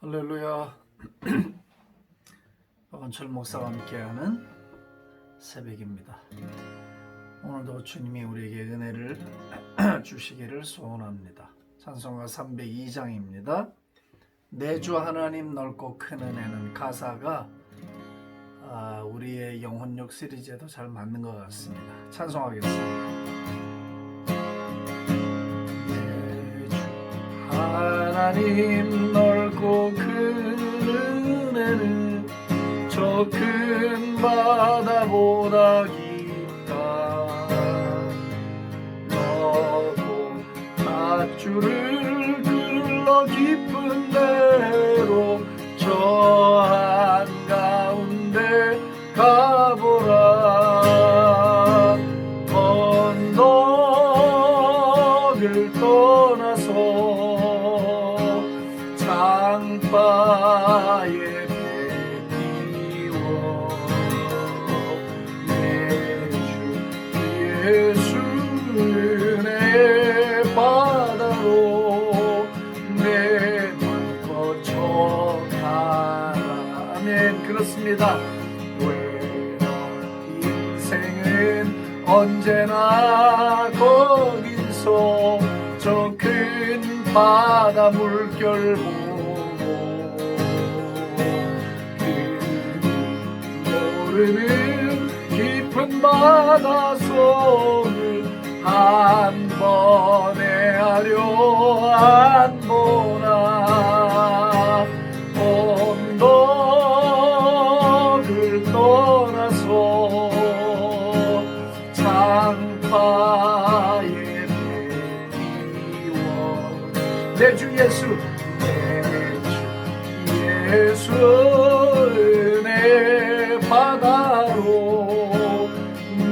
할렐루야. 박원철 목사와 함께하는 새벽입니다. 오늘도 주님이 우리에게 은혜를 주시기를 소원합니다. 찬송가 302장입니다. 내주 하나님 넓고 큰 은혜는 가사가 아, 우리의 영혼력 시리즈에도 잘 맞는 것 같습니다. 찬송하겠습니다. 내주 하나님 넓 저큰 바다보다 깊다. 너도 밧줄을 끌러 깊은 데로 저 한가운데 가보라. 언덕을 떠나서 장바에 외로운 인생은 언제나 거기서 저 큰 바다 물결 보고 그 모르는 깊은 바다 속을 한 번에 하려 안보 장파에 배기워 내주 예수 내주 예수 은혜 바다로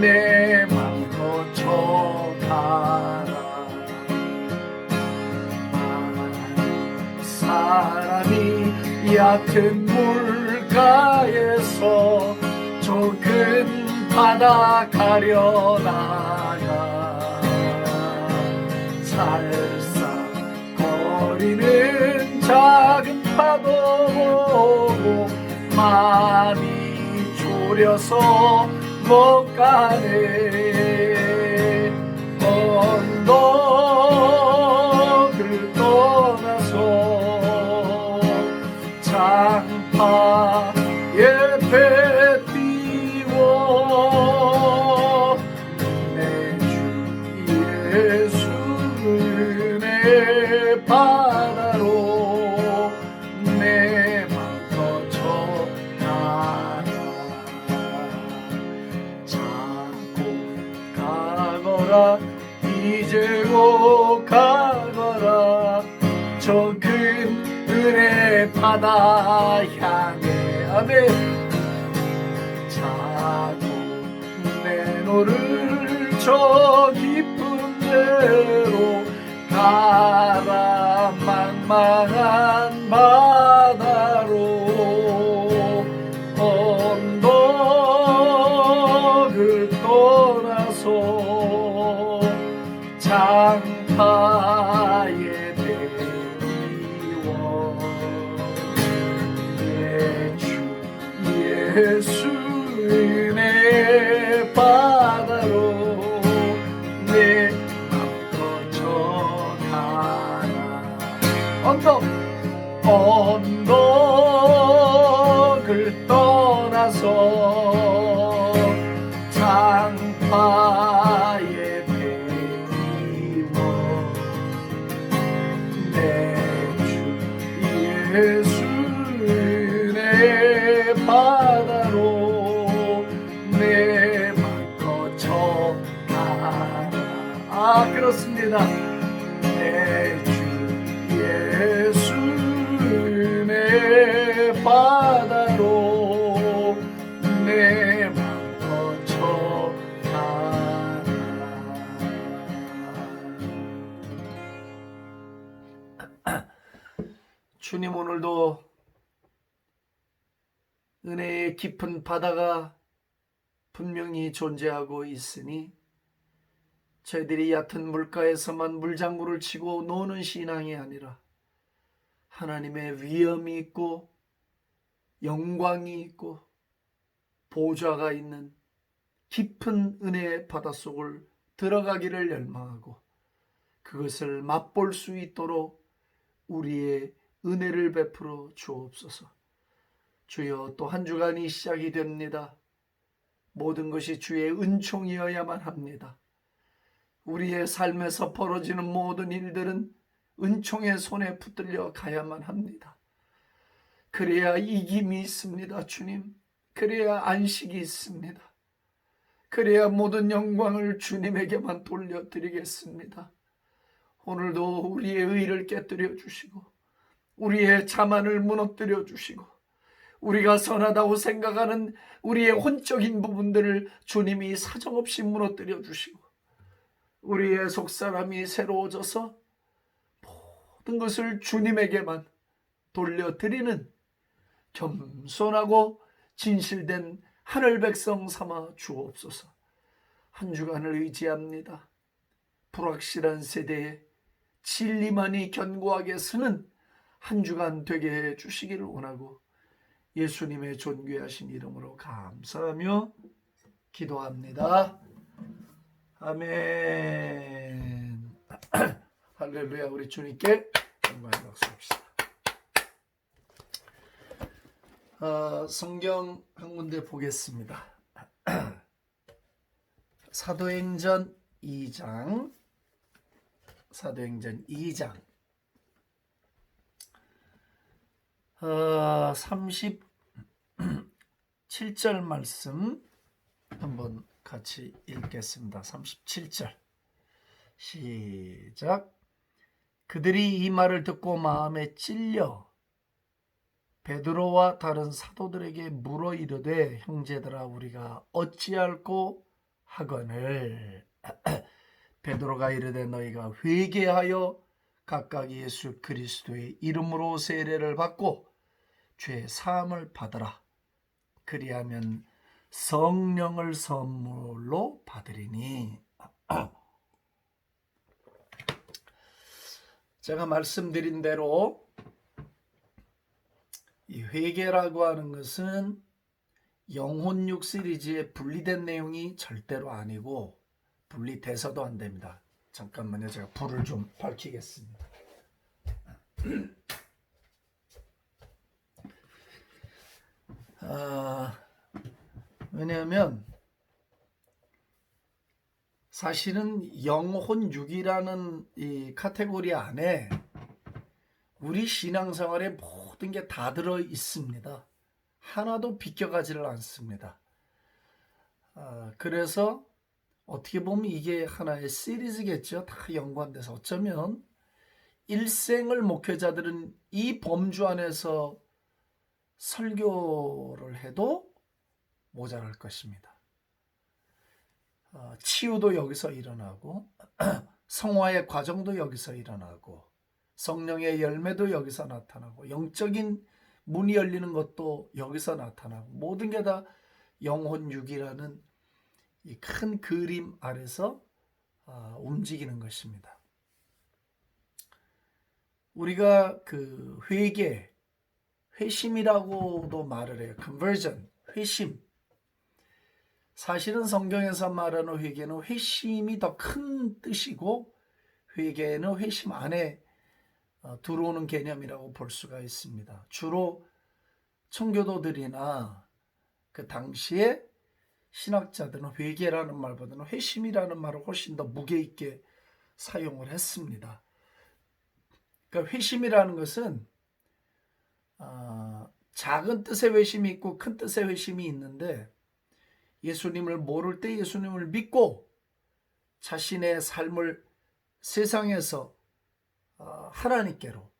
내 맘 거쳐 가라. 사람이 얕은 물가에서 좁은 바다 가려다가 살싹거리는 작은 파도 보고 마음이 졸여서 못 가네. 언덕을 떠나서 장파에 배 저 깊은 데로 가라 망망한 바다로 언덕을 떠나서 장파에 대리워 예주 예수 주님 오늘도 은혜의 깊은 바다가 분명히 존재하고 있으니 저희들이 얕은 물가에서만 물장구를 치고 노는 신앙이 아니라 하나님의 위엄이 있고 영광이 있고 보좌가 있는 깊은 은혜의 바닷속을 들어가기를 열망하고 그것을 맛볼 수 있도록 우리의 은혜를 베풀어 주옵소서. 주여 또 한 주간이 시작이 됩니다. 모든 것이 주의 은총이어야만 합니다. 우리의 삶에서 벌어지는 모든 일들은 은총의 손에 붙들려 가야만 합니다. 그래야 이김이 있습니다, 주님. 그래야 안식이 있습니다. 그래야 모든 영광을 주님에게만 돌려드리겠습니다. 오늘도 우리의 의를 깨뜨려 주시고, 우리의 자만을 무너뜨려 주시고, 우리가 선하다고 생각하는 우리의 혼적인 부분들을 주님이 사정없이 무너뜨려 주시고, 우리의 속사람이 새로워져서 모든 것을 주님에게만 돌려드리는 겸손하고 진실된 하늘 백성 삼아 주옵소서. 한 주간을 의지합니다. 불확실한 세대에 진리만이 견고하게 서는 한 주간 되게 해 주시기를 원하고 예수님의 존귀하신 이름으로 감사하며 기도합니다. 아멘. 할렐루야 우리 주님께 영광 박수 합시다. 어, 성경 한 군데 보겠습니다. 사도행전 2장 사도행전 2장 어, 37절 말씀 한번 같이 읽겠습니다. 37절. 시작. 그들이 이 말을 듣고 마음에 찔려 베드로와 다른 사도들에게 물어 이르되 형제들아 우리가 어찌할꼬 하거늘? 베드로가 이르되 너희가 회개하여 각각 예수 그리스도의 이름으로 세례를 받고 죄 사함을 받으라 그리하면 성령을 선물로 받으리니 제가 말씀드린 대로 이 회개라고 하는 것은 영혼육 시리즈의 분리된 내용이 절대로 아니고 분리돼서도 안 됩니다. 잠깐만요. 제가 불을 좀 밝히겠습니다. 아, 왜냐하면 사실은 영혼 육이라는 이 카테고리 안에 우리 신앙생활에 모든 게 다 들어 있습니다. 하나도 비껴가지를 않습니다. 아, 그래서 어떻게 보면 이게 하나의 시리즈겠죠. 다 연관돼서 어쩌면 일생을 목회자들은 이 범주 안에서 설교를 해도 모자랄 것입니다. 어, 치유도 여기서 일어나고 성화의 과정도 여기서 일어나고 성령의 열매도 여기서 나타나고 영적인 문이 열리는 것도 여기서 나타나고 모든 게 다 영혼육이라는 이 큰 그림 아래서 아, 움직이는 것입니다. 우리가 그 회개, 회심이라고도 말을 해요. conversion, 회심. 사실은 성경에서 말하는 회개는 회심이 더 큰 뜻이고 회개는 회심 안에 어, 들어오는 개념이라고 볼 수가 있습니다. 주로 청교도들이나 그 당시에 신학자들은 회개라는 말보다는 회심이라는 말을 훨씬 더 무게 있게 사용을 했습니다. 그러니까 회심이라는 것은 어, 작은 뜻의 회심이 있고 큰 뜻의 회심이 있는데 예수님을 모를 때 예수님을 믿고 자신의 삶을 세상에서 어, 하나님께로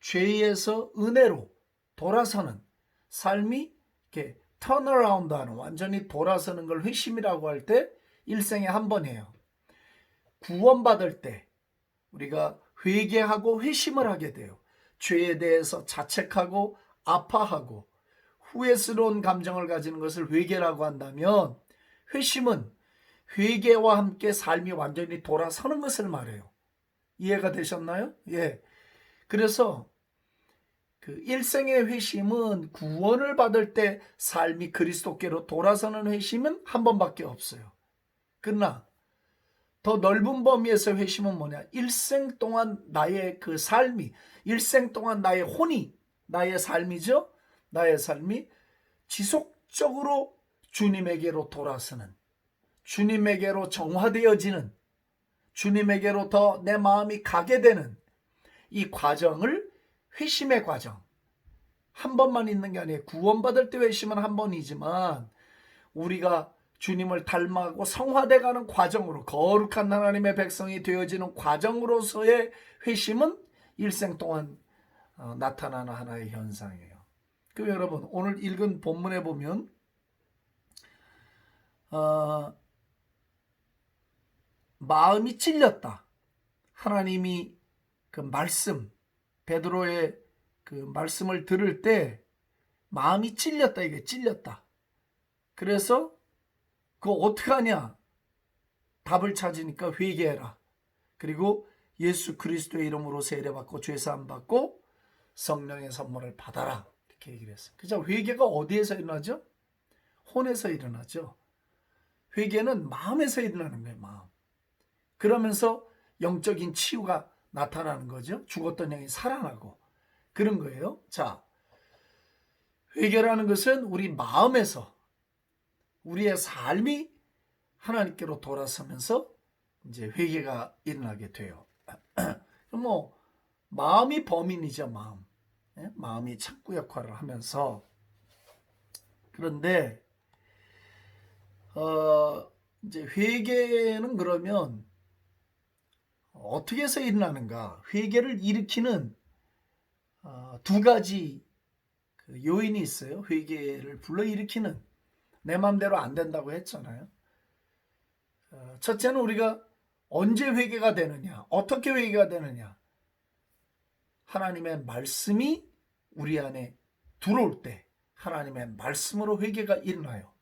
죄에서 은혜로 돌아서는 삶이 이렇게 턴어라운드 하는 완전히 돌아서는 걸 회심이라고 할 때 일생에 한 번 해요. 구원받을 때 우리가 회개하고 회심을 하게 돼요. 죄에 대해서 자책하고 아파하고 후회스러운 감정을 가지는 것을 회개라고 한다면 회심은 회개와 함께 삶이 완전히 돌아서는 것을 말해요. 이해가 되셨나요? 예. 그래서 그 일생의 회심은 구원을 받을 때 삶이 그리스도께로 돌아서는 회심은 한 번밖에 없어요. 그러나 더 넓은 범위에서 회심은 뭐냐? 일생 동안 나의 그 삶이, 일생 동안 나의 혼이, 나의 삶이죠? 나의 삶이 지속적으로 주님에게로 돌아서는, 주님에게로 정화되어지는, 주님에게로 더 내 마음이 가게 되는 이 과정을 회심의 과정. 한 번만 있는 게 아니에요. 구원받을 때 회심은 한 번이지만 우리가 주님을 닮아가고 성화돼 가는 과정으로 거룩한 하나님의 백성이 되어지는 과정으로서의 회심은 일생 동안 어, 나타나는 하나의 현상이에요. 그 여러분 오늘 읽은 본문에 보면 어, 마음이 찔렸다. 하나님이 그 말씀 베드로의 그 말씀을 들을 때 마음이 찔렸다 이게 찔렸다. 그래서 그거 어떻게 하냐? 답을 찾으니까 회개해라. 그리고 예수 그리스도의 이름으로 세례받고 죄사함 받고 성령의 선물을 받아라. 이렇게 얘기를 했어요. 그죠? 회개가 어디에서 일어나죠? 혼에서 일어나죠. 회개는 마음에서 일어나는 거예요, 마음. 그러면서 영적인 치유가 나타나는 거죠. 죽었던 영이 살아나고. 그런 거예요. 자, 회개라는 것은 우리 마음에서 우리의 삶이 하나님께로 돌아서면서 이제 회개가 일어나게 돼요. 뭐 마음이 범인이죠, 마음. 예? 마음이 착구 역할을 하면서 그런데 어 이제 회개는 그러면 어떻게 해서 일어나는가? 회개를 일으키는 어, 두 가지 그 요인이 있어요. 회개를 불러일으키는 내 마음대로 안 된다고 했잖아요. 어, 첫째는 우리가 언제 회개가 되느냐, 어떻게 회개가 되느냐. 하나님의 말씀이 우리 안에 들어올 때 하나님의 말씀으로 회개가 일어나요.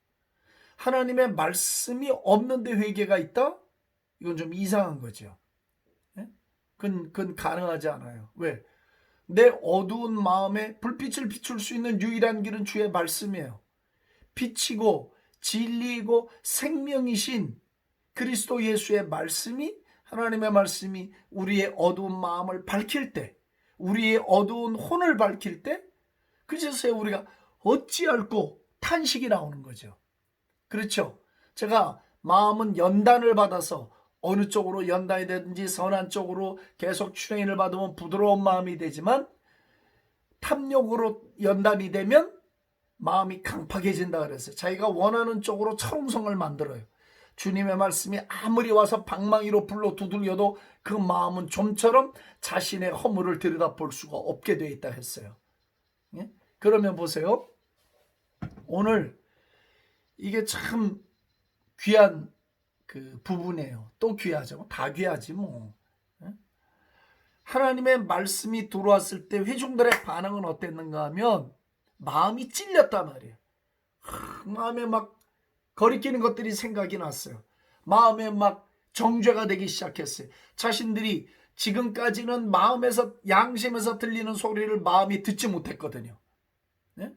하나님의 말씀이 없는데 회개가 있다? 이건 좀 이상한 거죠. 예? 그건, 그건 가능하지 않아요. 왜? 내 어두운 마음에 불빛을 비출 수 있는 유일한 길은 주의 말씀이에요. 빛이고 진리이고 생명이신 그리스도 예수의 말씀이 하나님의 말씀이 우리의 어두운 마음을 밝힐 때 우리의 어두운 혼을 밝힐 때 그제서야 우리가 어찌할꼬 탄식이 나오는 거죠. 그렇죠. 제가 마음은 연단을 받아서 어느 쪽으로 연단이 되든지 선한 쪽으로 계속 출행을 받으면 부드러운 마음이 되지만 탐욕으로 연단이 되면 마음이 강팍해진다 그랬어요. 자기가 원하는 쪽으로 철옹성을 만들어요. 주님의 말씀이 아무리 와서 방망이로 불러 두들겨도 그 마음은 좀처럼 자신의 허물을 들여다볼 수가 없게 돼 있다 했어요. 예? 그러면 보세요. 오늘 이게 참 귀한 그 부분이에요. 또 귀하죠. 다 귀하지 뭐. 예? 하나님의 말씀이 들어왔을 때 회중들의 반응은 어땠는가 하면 마음이 찔렸단 말이에요. 마음에 막 거리끼는 것들이 생각이 났어요. 마음에 막 정죄가 되기 시작했어요. 자신들이 지금까지는 마음에서 양심에서 들리는 소리를 마음이 듣지 못했거든요. 네?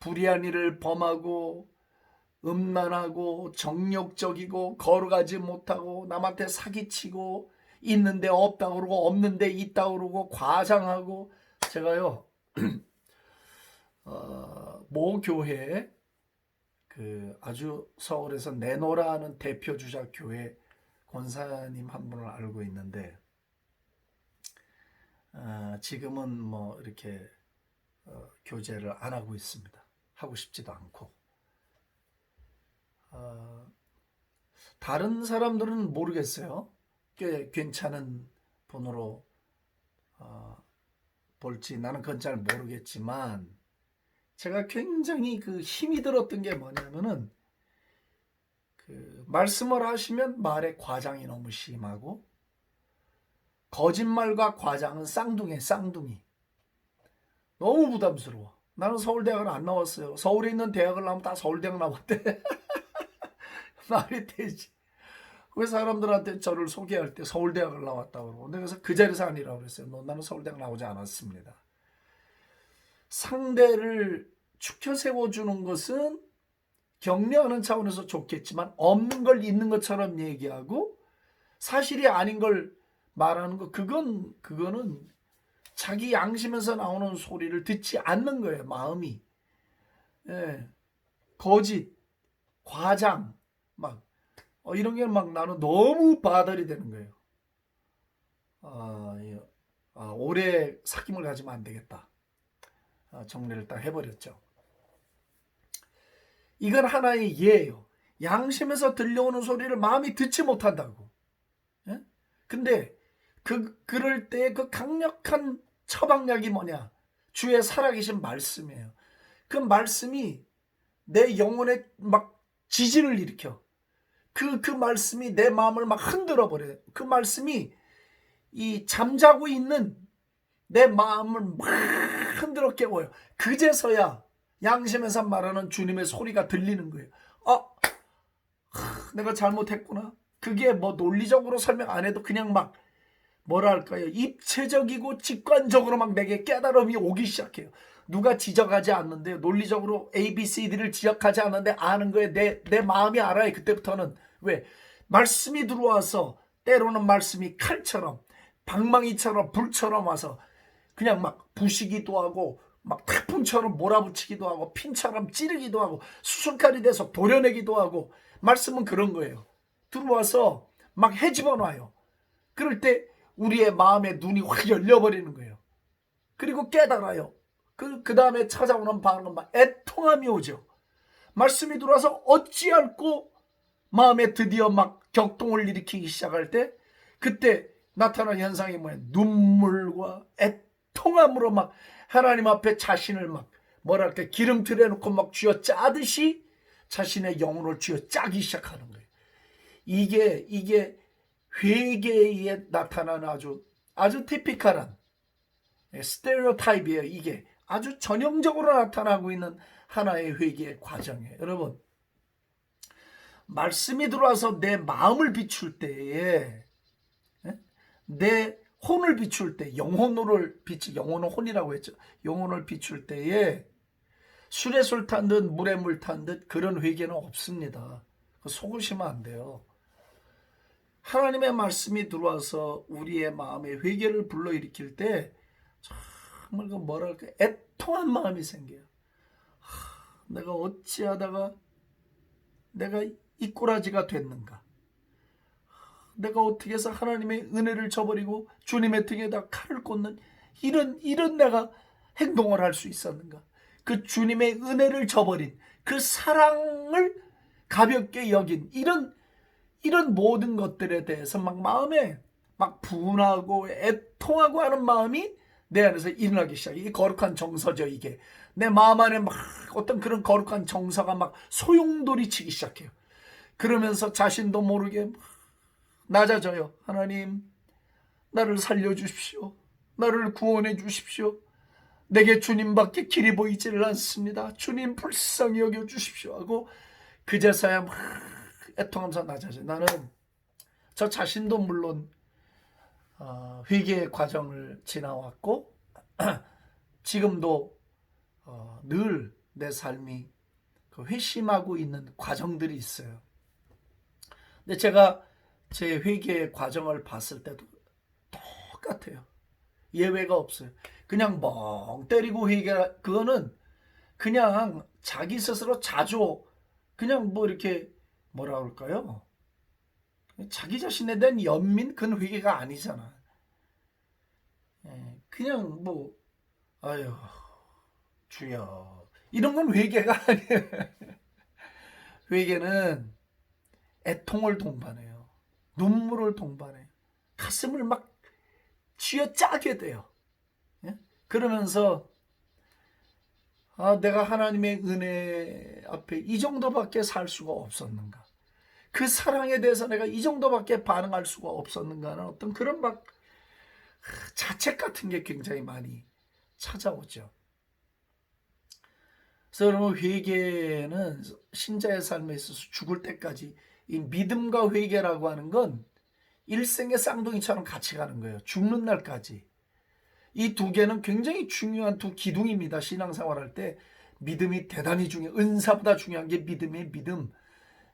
불의한 일을 범하고 음란하고 정욕적이고 거룩하지 못하고 남한테 사기치고 있는데 없다고 그러고 없는데 있다고 그러고 과장하고 제가요 어, 모 교회 그 아주 서울에서 내노라 하는 대표 주자 교회 권사님 한 분을 알고 있는데 어, 지금은 뭐 이렇게 어, 교제를 안 하고 있습니다. 하고 싶지도 않고 어, 다른 사람들은 모르겠어요. 꽤 괜찮은 분으로 어, 볼지 나는 그건 잘 모르겠지만 제가 굉장히 그 힘이 들었던 게 뭐냐면은 그 말씀을 하시면 말의 과장이 너무 심하고 거짓말과 과장은 쌍둥이 쌍둥이 너무 부담스러워. 나는 서울대학을 안 나왔어요. 서울에 있는 대학을 나오면 다 서울대학 나왔대. 말이 되지. 왜 사람들한테 저를 소개할 때 서울대학을 나왔다고 그러고 그래서 그 자리에서 아니라고 그랬어요. 너 나는 서울대학 나오지 않았습니다. 상대를 축혀 세워주는 것은 격려하는 차원에서 좋겠지만 없는 걸 있는 것처럼 얘기하고 사실이 아닌 걸 말하는 거 그건 그거는 자기 양심에서 나오는 소리를 듣지 않는 거예요 마음이 예. 거짓 과장 막 어, 이런 게 막 나는 너무 바들이 되는 거예요 아, 예. 아, 오래 사귐을 가지면 안 되겠다 아, 정리를 딱 해버렸죠 이건 하나의 예예요 양심에서 들려오는 소리를 마음이 듣지 못한다고 예? 근데 그 그럴 때 그 강력한 처방약이 뭐냐? 주의 살아계신 말씀이에요. 그 말씀이 내 영혼에 막 지진을 일으켜. 그, 그 말씀이 내 마음을 막 흔들어 버려요. 그 말씀이 이 잠자고 있는 내 마음을 막 흔들어 깨워요. 그제서야 양심에서 말하는 주님의 소리가 들리는 거예요. 아, 하, 내가 잘못했구나. 그게 뭐 논리적으로 설명 안 해도 그냥 막 뭐랄까요 입체적이고 직관적으로 막 내게 깨달음이 오기 시작해요. 누가 지적하지 않는데 논리적으로 A, B, C, D를 지적하지 않는데 아는 거에 내, 내 마음이 알아요. 그때부터는 왜 말씀이 들어와서 때로는 말씀이 칼처럼 방망이처럼 불처럼 와서 그냥 막 부시기도 하고 막 태풍처럼 몰아붙이기도 하고 핀처럼 찌르기도 하고 수술칼이 돼서 도려내기도 하고 말씀은 그런 거예요. 들어와서 막 해집어 놔요. 그럴 때 우리의 마음의 눈이 확 열려버리는 거예요. 그리고 깨달아요. 그, 그 다음에 찾아오는 반응은 막 애통함이 오죠. 말씀이 들어와서 어찌할꼬 마음에 드디어 막 격동을 일으키기 시작할 때 그때 나타난 현상이 뭐야? 눈물과 애통 함으로 막 하나님 앞에 자신을 막 뭐랄까 기름틀에 놓고 막 쥐어 짜듯이 자신의 영혼을 쥐어 짜기 시작하는 거예요. 이게 이게 회개에 나타나는 아주 아주 티피컬한 스테레오타입이에요. 이게 아주 전형적으로 나타나고 있는 하나의 회개의 과정이에요. 여러분 말씀이 들어와서 내 마음을 비출 때에 예? 내 혼을 비출 때 영혼을 비치 영혼은 혼이라고 했죠. 영혼을 비출 때에 술에 술 탄 듯 물에 물 탄 듯 그런 회개는 없습니다. 속으시면 안 돼요. 하나님의 말씀이 들어와서 우리의 마음에 회개를 불러일으킬 때 정말 그 뭐랄까 애통한 마음이 생겨요. 하, 내가 어찌하다가 내가 이 꼬라지가 됐는가? 내가 어떻게 해서 하나님의 은혜를 저버리고 주님의 등에다 칼을 꽂는 이런 이런 내가 행동을 할 수 있었는가? 그 주님의 은혜를 저버린 그 사랑을 가볍게 여긴 이런 이런 모든 것들에 대해서 막 마음에 막 분하고 애통하고 하는 마음이 내 안에서 일어나기 시작해. 이 거룩한 정서죠, 이게. 내 마음 안에 막 어떤 그런 거룩한 정서가 막 소용돌이 치기 시작해요. 그러면서 자신도 모르게 막 낮아져요. 하나님, 나를 살려주십시오. 나를 구원해 주십시오. 내게 주님밖에 길이 보이지를 않습니다. 주님 불쌍히 여겨 주십시오 하고 그제서야 막 애통하면서 낮아져. 나는 저 자신도 물론 어, 회개의 과정을 지나왔고 지금도 어, 늘내 삶이 그 회심하고 있는 과정들이 있어요. 근데 제가 제 회개의 과정을 봤을 때도 똑같아요. 예외가 없어요. 그냥 멍 때리고 회개 그거는 그냥 자기 스스로 자주 그냥 뭐 이렇게 뭐라 그럴까요? 자기 자신에 대한 연민 그건 회개가 아니잖아. 예, 그냥 뭐 아유 주여 이런 건 회개가 아니에요. 회개는 애통을 동반해요. 눈물을 동반해요. 가슴을 막 쥐어 짜게 돼요. 예? 그러면서 아, 내가 하나님의 은혜 앞에 이 정도밖에 살 수가 없었는가? 그 사랑에 대해서 내가 이 정도밖에 반응할 수가 없었는가는 어떤 그런 막 자책 같은 게 굉장히 많이 찾아오죠. 그래서 여러분 회개는 신자의 삶에 있어서 죽을 때까지 이 믿음과 회개라고 하는 건 일생의 쌍둥이처럼 같이 가는 거예요. 죽는 날까지. 이 두 개는 굉장히 중요한 두 기둥입니다. 신앙생활할 때 믿음이 대단히 중요. 은사보다 중요한 게 믿음의 믿음.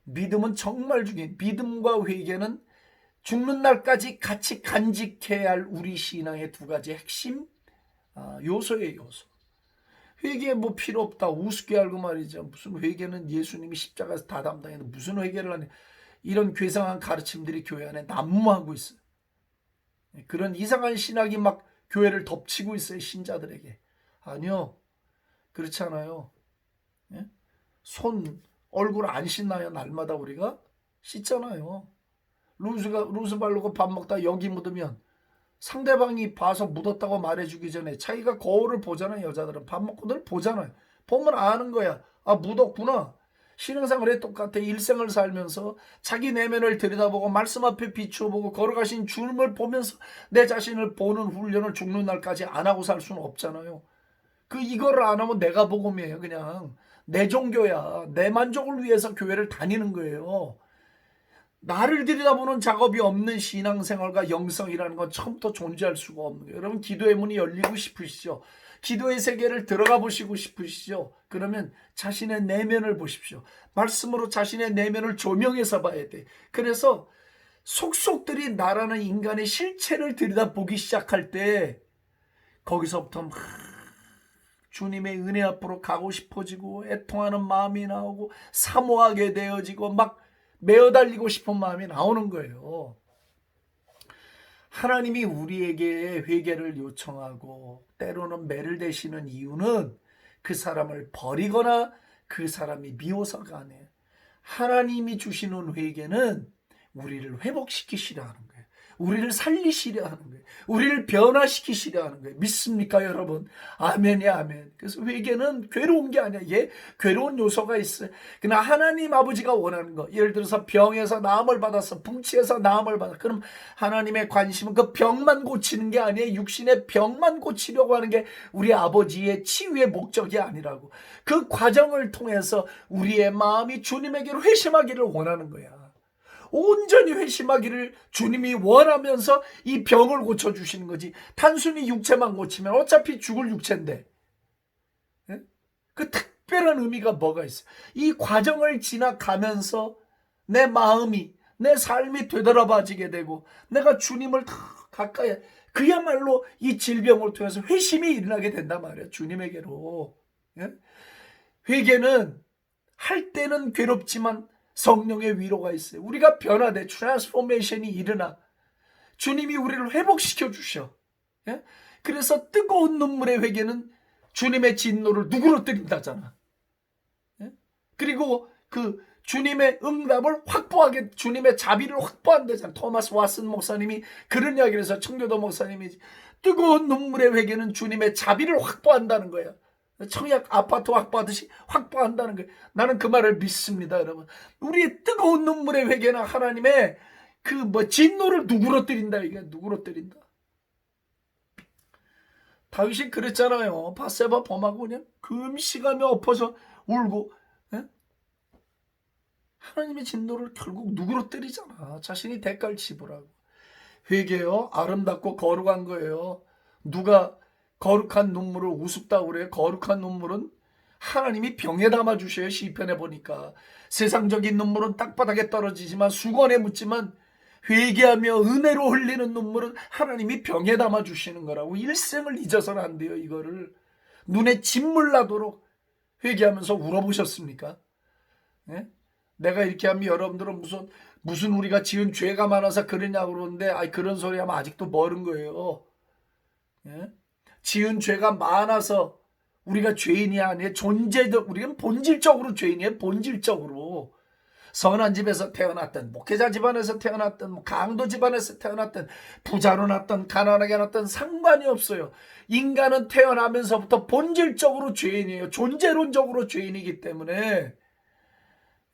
믿음은 정말 중요해. 믿음과 회개는 죽는 날까지 같이 간직해야 할 우리 신앙의 두 가지 핵심 아, 요소의 요소. 회개 뭐 필요 없다. 우습게 알고 말이죠. 무슨 회개는 예수님이 십자가에서 다 담당했는데 무슨 회개를 하냐. 이런 괴상한 가르침들이 교회 안에 난무하고 있어요. 그런 이상한 신학이 막 교회를 덮치고 있어요. 신자들에게. 아니요. 그렇지 않아요. 예? 손, 얼굴 안 씻나요? 날마다 우리가? 씻잖아요. 루스가, 루스 바르고 밥 먹다 여기 묻으면 상대방이 봐서 묻었다고 말해주기 전에 자기가 거울을 보잖아요. 여자들은 밥 먹고 늘 보잖아요. 보면 아는 거야. 아, 묻었구나. 신앙생활에 똑같아. 일생을 살면서 자기 내면을 들여다보고 말씀 앞에 비추어보고 걸어가신 주님을 보면서 내 자신을 보는 훈련을 죽는 날까지 안 하고 살 수는 없잖아요. 그 이거를 안 하면 내가 복음이에요. 그냥 내 종교야. 내 만족을 위해서 교회를 다니는 거예요. 나를 들여다보는 작업이 없는 신앙생활과 영성이라는 건 처음부터 존재할 수가 없는 거예요. 여러분 기도의 문이 열리고 싶으시죠? 기도의 세계를 들어가 보시고 싶으시죠? 그러면 자신의 내면을 보십시오. 말씀으로 자신의 내면을 조명해서 봐야 돼. 그래서 속속들이 나라는 인간의 실체를 들여다보기 시작할 때 거기서부터 막 주님의 은혜 앞으로 가고 싶어지고 애통하는 마음이 나오고 사모하게 되어지고 막 메어달리고 싶은 마음이 나오는 거예요. 하나님이 우리에게 회개를 요청하고 때로는 매를 대시는 이유는 그 사람을 버리거나 그 사람이 미워서가 아니에요. 하나님이 주시는 회개는 우리를 회복시키시려 하는 거예요. 우리를 살리시려 하는 거예요. 우리를 변화시키시려 하는 거예요. 믿습니까, 여러분? 아멘이 아멘. 그래서 회개는 괴로운 게 아니야. 예, 괴로운 요소가 있어요. 그러나 하나님 아버지가 원하는 거. 예를 들어서 병에서 나음을 받아서 붕치에서 나음을 받아. 그럼 하나님의 관심은 그 병만 고치는 게 아니에요. 육신의 병만 고치려고 하는 게 우리 아버지의 치유의 목적이 아니라고. 그 과정을 통해서 우리의 마음이 주님에게로 회심하기를 원하는 거야. 온전히 회심하기를 주님이 원하면서 이 병을 고쳐주시는 거지. 단순히 육체만 고치면 어차피 죽을 육체인데. 예? 그 특별한 의미가 뭐가 있어? 이 과정을 지나가면서 내 마음이, 내 삶이 되돌아봐지게 되고, 내가 주님을 더 가까이, 그야말로 이 질병을 통해서 회심이 일어나게 된단 말이야. 주님에게로. 예? 회개는 할 때는 괴롭지만 성령의 위로가 있어요. 우리가 변화돼 트랜스포메이션이 일어나 주님이 우리를 회복시켜 주셔. 예? 그래서 뜨거운 눈물의 회개는 주님의 진노를 누구로뜨린다잖아. 예? 그리고 그 주님의 응답을 확보하게 주님의 자비를 확보한다잖아. 토마스 왓슨 목사님이 그런 이야기를 해서 청교도 목사님이 뜨거운 눈물의 회개는 주님의 자비를 확보한다는 거야. 청약 아파트 확보하듯이 확보한다는 거예요. 나는 그 말을 믿습니다, 여러분. 우리의 뜨거운 눈물의 회개는 하나님의 그 뭐 진노를 누구로 때린다 이게 누구로 때린다. 다윗이 그랬잖아요. 바세바 범하고 그냥 금시가며 엎어서 울고 예? 하나님의 진노를 결국 누구로 때리잖아. 자신이 대가를 지불하고 회개요 아름답고 거룩한 거예요. 누가 거룩한 눈물을 우습다고 그래요. 거룩한 눈물은 하나님이 병에 담아 주셔요. 시편에 보니까 세상적인 눈물은 땅바닥에 떨어지지만 수건에 묻지만 회개하며 은혜로 흘리는 눈물은 하나님이 병에 담아 주시는 거라고 일생을 잊어서는 안 돼요. 이거를 눈에 진물 나도록 회개하면서 울어보셨습니까? 예? 내가 이렇게 하면 여러분들은 무슨 무슨 우리가 지은 죄가 많아서 그러냐고 그러는데 아 그런 소리 하면 아직도 멀은 거예요. 예? 지은 죄가 많아서 우리가 죄인이 아니에요. 존재도 우리는 본질적으로 죄인이에요. 본질적으로. 선한 집에서 태어났던 목회자 집안에서 태어났던 뭐 강도 집안에서 태어났던 부자로 났던 가난하게 났던 상관이 없어요. 인간은 태어나면서부터 본질적으로 죄인이에요. 존재론적으로 죄인이기 때문에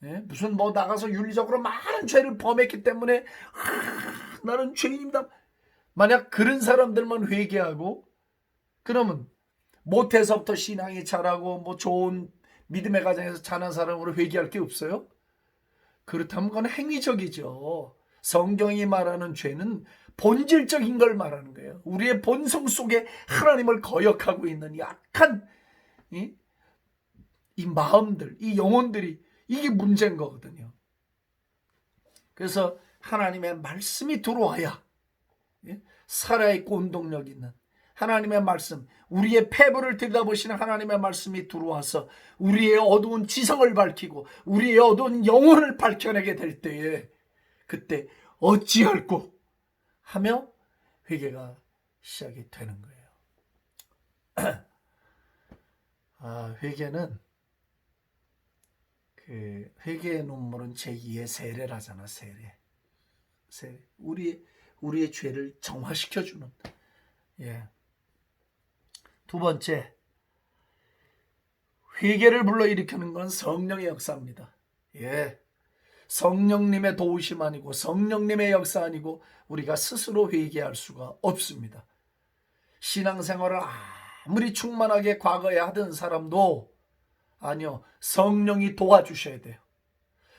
예? 무슨 뭐 나가서 윤리적으로 많은 죄를 범했기 때문에 하, 나는 죄인입니다. 만약 그런 사람들만 회개하고 그러면 못해서부터 신앙이 자라고 뭐 좋은 믿음의 가정에서 자란 사람으로 회개할 게 없어요? 그렇다면 그건 행위적이죠. 성경이 말하는 죄는 본질적인 걸 말하는 거예요. 우리의 본성 속에 하나님을 거역하고 있는 약한 이, 이 마음들, 이 영혼들이 이게 문제인 거거든요. 그래서 하나님의 말씀이 들어와야 예? 살아있고 운동력 있는 하나님의 말씀, 우리의 패부를 들여다보시는 하나님의 말씀이 들어와서 우리의 어두운 지성을 밝히고 우리의 어두운 영혼을 밝혀내게 될 때에 그때 어찌할꼬 하며 회개가 시작이 되는 거예요. 아, 회개는 그 회개의 눈물은 제2의 세례라잖아, 세례. 세례. 우리 우리의 죄를 정화시켜 주는 예. 두 번째, 회개를 불러일으키는 건 성령의 역사입니다. 예. 성령님의 도우심 아니고 성령님의 역사 아니고 우리가 스스로 회개할 수가 없습니다. 신앙생활을 아무리 충만하게 과거에 하던 사람도 아니요. 성령이 도와주셔야 돼요.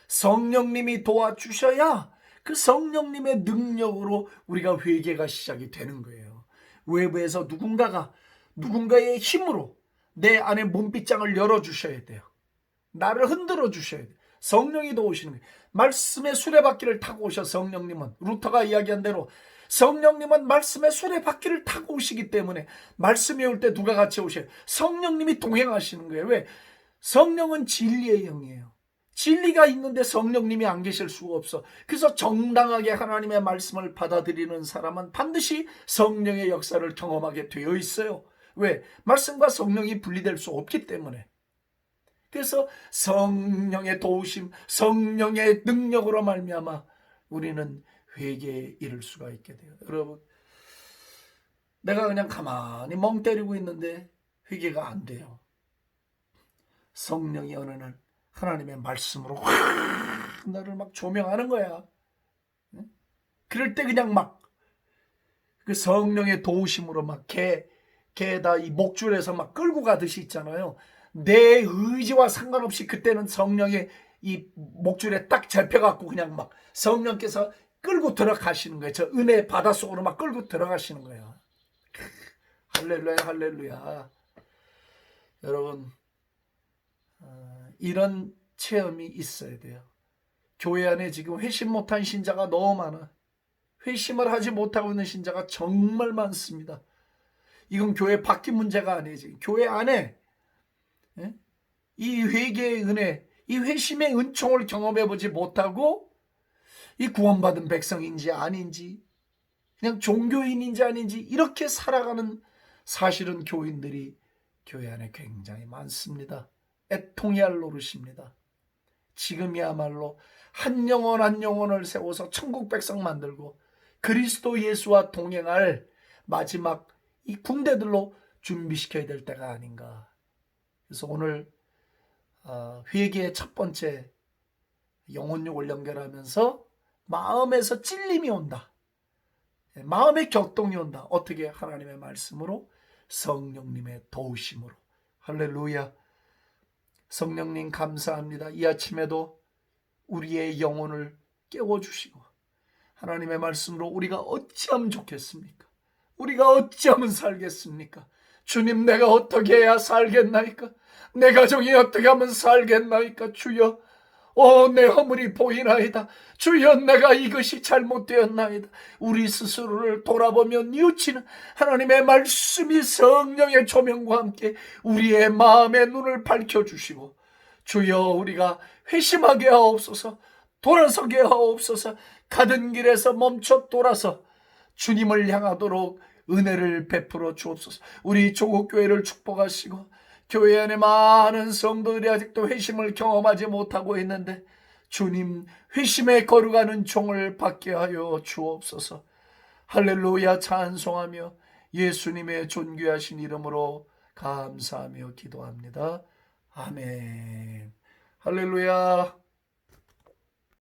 성령님이 도와주셔야 그 성령님의 능력으로 우리가 회개가 시작이 되는 거예요. 외부에서 누군가가 누군가의 힘으로 내 안에 몸빗장을 열어주셔야 돼요. 나를 흔들어 주셔야 돼요. 성령이 도우시는 거예요. 말씀의 수레바퀴를 타고 오셔 성령님은 루터가 이야기한 대로 성령님은 말씀의 수레바퀴를 타고 오시기 때문에 말씀이 올 때 누가 같이 오셔요? 성령님이 동행하시는 거예요. 왜? 성령은 진리의 영이에요. 진리가 있는데 성령님이 안 계실 수가 없어. 그래서 정당하게 하나님의 말씀을 받아들이는 사람은 반드시 성령의 역사를 경험하게 되어 있어요. 왜? 말씀과 성령이 분리될 수 없기 때문에. 그래서 성령의 도우심, 성령의 능력으로 말미암아 우리는 회개에 이를 수가 있게 돼요. 여러분, 내가 그냥 가만히 멍 때리고 있는데 회개가 안 돼요. 성령이 어느 날 하나님의 말씀으로 확 나를 막 조명하는 거야. 그럴 때 그냥 막 그 성령의 도우심으로 막 개, 개다 이 목줄에서 막 끌고 가듯이 있잖아요. 내 의지와 상관없이 그때는 성령의 이 목줄에 딱 잡혀갖고 그냥 막 성령께서 끌고 들어가시는 거예요. 저 은혜 바다 속으로 막 끌고 들어가시는 거예요. 할렐루야, 할렐루야. 여러분, 어, 이런 체험이 있어야 돼요. 교회 안에 지금 회심 못한 신자가 너무 많아. 회심을 하지 못하고 있는 신자가 정말 많습니다. 이건 교회 밖의 문제가 아니지. 교회 안에 예? 이 회개의 은혜, 이 회심의 은총을 경험해 보지 못하고 이 구원받은 백성인지 아닌지 그냥 종교인인지 아닌지 이렇게 살아가는 사실은 교인들이 교회 안에 굉장히 많습니다. 애통해야 할 노릇입니다. 지금이야말로 한 영혼 한 영혼을 세워서 천국 백성 만들고 그리스도 예수와 동행할 마지막 이 군대들로 준비시켜야 될 때가 아닌가. 그래서 오늘 어, 회개의 첫 번째 영혼육을 연결하면서 마음에서 찔림이 온다. 예, 마음의 격동이 온다. 어떻게 하나님의 말씀으로 성령님의 도우심으로 할렐루야. 성령님 감사합니다. 이 아침에도 우리의 영혼을 깨워 주시고 하나님의 말씀으로 우리가 어찌하면 좋겠습니까? 우리가 어찌하면 살겠습니까? 주님 내가 어떻게 해야 살겠나이까? 내 가정이 어떻게 하면 살겠나이까? 주여 오, 내 허물이 보이나이다. 주여, 내가 이것이 잘못되었나이다. 우리 스스로를 돌아보며 뉘우치는 하나님의 말씀이 성령의 조명과 함께 우리의 마음의 눈을 밝혀주시고, 주여, 우리가 회심하게 하옵소서, 돌아서게 하옵소서, 가던 길에서 멈춰 돌아서 주님을 향하도록 은혜를 베풀어 주옵소서. 우리 조국 교회를 축복하시고, 교회 안에 많은 성도들이 아직도 회심을 경험하지 못하고 있는데 주님 회심에 걸어가는 종을 받게 하여 주옵소서. 할렐루야 찬송하며 예수님의 존귀하신 이름으로 감사하며 기도합니다. 아멘. 할렐루야.